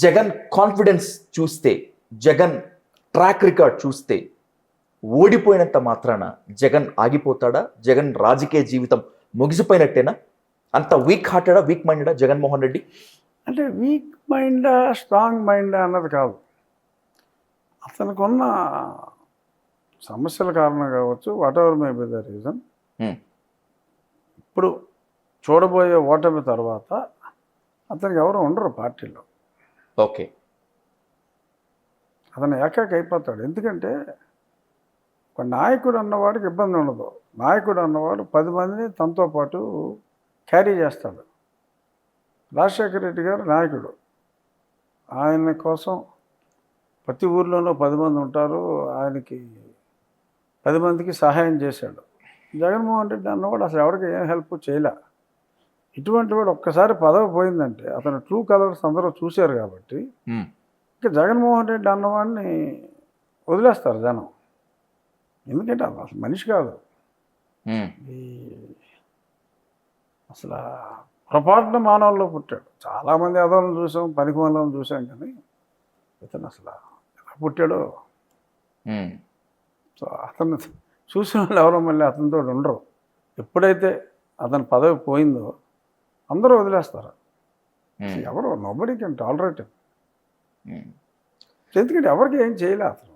Jagan confidence చూస్తే Jagan track record చూస్తే ఓడిపోయినంత మాత్రాన జగన్ ఆగిపోతాడా? జగన్ రాజకీయ జీవితం ముగిసిపోయినట్టేనా? అంత వీక్ హార్టెడా వీక్ మైండెడా జగన్మోహన్ రెడ్డి? అంటే వీక్ మైండ్ స్ట్రాంగ్ మైండ్ అన్నది కాదు. అతనికి ఉన్న సమస్యల కారణం కావచ్చు whatever may be the reason. ఇప్పుడు చూడబోయే ఓటమి తర్వాత అతనికి ఎవరు ఉండరు పార్టీలో. ఓకే. అతను ఏకాకి అయిపోతాడు. ఎందుకంటే ఒక నాయకుడు అన్నవాడికి ఇబ్బంది ఉండదు. నాయకుడు అన్నవాడు పది మందిని తనతో పాటు క్యారీ చేస్తాడు. రాజశేఖర రెడ్డి గారు నాయకుడు. ఆయన కోసం ప్రతి ఊర్లోనూ పది మంది ఉంటారు. ఆయనకి పది మందికి సహాయం చేశాడు. జగన్మోహన్ రెడ్డి అన్నవాడు అసలు ఎవరికి ఏం హెల్ప్ చేయలే. ఇటువంటి వాడు ఒక్కసారి పదవి పోయిందంటే అతను ట్రూ కలర్స్ అందరూ చూశారు కాబట్టి. ఇక జగన్మోహన్ రెడ్డి అన్నవాడిని వదిలేస్తారు జనం. ఎందుకంటే అసలు మనిషి కాదు. అసలు పొరపాటున మానవుల్లో పుట్టాడు. చాలామంది అదోలను చూసాం పనికి వాళ్ళని చూసాం కానీ ఇతను అసలు ఎలా పుట్టాడో. సో అతను చూసిన వాళ్ళు ఎవరో మళ్ళీ అతనితో ఉండరు. ఎప్పుడైతే అతని పదవి పోయిందో అందరూ వదిలేస్తారు. ఎవరు నోబడి కెన్ టాలరేట్. ఎందుకంటే ఎవరికి ఏం చేయలే అతను